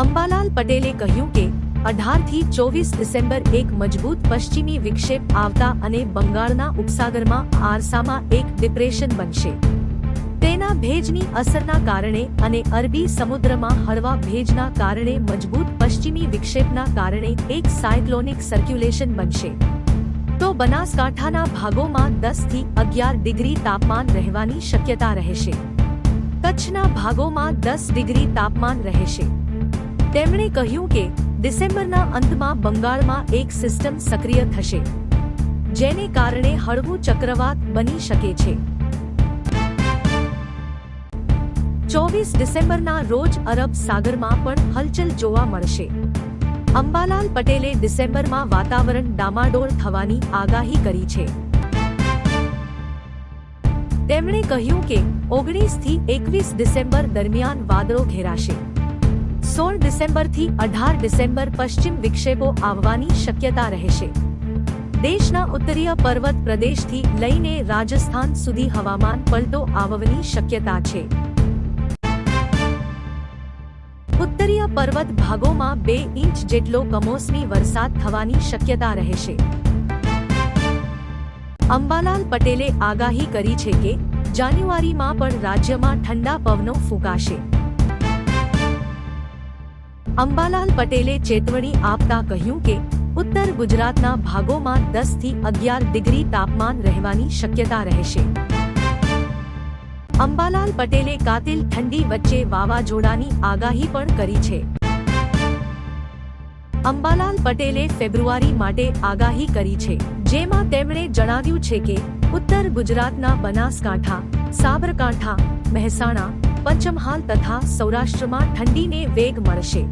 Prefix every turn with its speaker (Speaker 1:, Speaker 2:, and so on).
Speaker 1: અંબાલાલ પટેલે કહ્યું કે, અઢારથી ચોવીસ ડિસેમ્બર એક મજબૂત પશ્ચિમી વિક્ષેપ આવતા અને બંગાળના ઉપસાગરમાં આરસામાં એક ડિપ્રેશન બનશે. તેના ભેજની અસરના કારણે અને અરબી સમુદ્રમાં હળવા ભેજના કારણે મજબૂત પશ્ચિમી વિક્ષેપના કારણે એક સાયક્લોનિક સર્ક્યુલેશન બનશે. તો બનાસકાંઠાના ભાગોમાં દસથી અગિયાર ડિગ્રી તાપમાન રહેવાની શક્યતા રહેશે. કચ્છના ભાગોમાં દસ ડિગ્રી તાપમાન રહેશે. તેમણે કહ્યું કે ડિસેમ્બરના અંતમાં બંગાળમાં એક સિસ્ટમ સક્રિય થશે, જેને કારણે હળવું ચક્રવાત બની શકે છે. ચોવીસ ડિસેમ્બરના રોજ અરબ સાગરમાં પણ હલચલ જોવા મળશે. અંબાલાલ પટેલે ડિસેમ્બરમાં વાતાવરણ ડામાડોળ થવાની આગાહી કરી છે. તેમણે કહ્યું કે ઓગણીસથી એકવીસ ડિસેમ્બર દરમિયાન વાદળો ઘેરાશે. સોળ ડિસેમ્બરથી અઢાર ડિસેમ્બર પશ્ચિમ વિક્ષેપો આવવાની શક્યતા રહેશે. દેશના ઉત્તરીય પર્વત પ્રદેશથી લઈને રાજસ્થાન સુધી હવામાન પલટો આવવાની શક્યતા છે. ઉત્તરીય પર્વત ભાગોમાં બે ઇંચ જેટલો કમોસમી વરસાદ થવાની શક્યતા રહેશે. અંબાલાલ પટેલે આગાહી કરી છે કે, જાન્યુઆરીમાં પણ રાજ્યમાં ઠંડા પવનો ફૂંકાશે. અંબાલાલ પટેલે ચેતવણી આપતા કહ્યું કે, ઉત્તર ગુજરાતના ભાગોમાં દસથી અગિયાર ડિગ્રી તાપમાન રહેવાની શક્યતા રહેશે. અંબાલાલ પટેલે કાતિલ ઠંડી વચ્ચે વાવાઝોડાની આગાહી પણ કરી છે. અંબાલાલ પટેલે ફેબ્રુઆરી માટે આગાહી કરી છે, જેમાં તેમણે જણાવ્યું છે કે, ઉત્તર ગુજરાતના બનાસકાંઠા, સાબરકાંઠા, મહેસાણા, પંચમહાલ તથા સૌરાષ્ટ્રમાં ઠંડીને વેગ મળશે.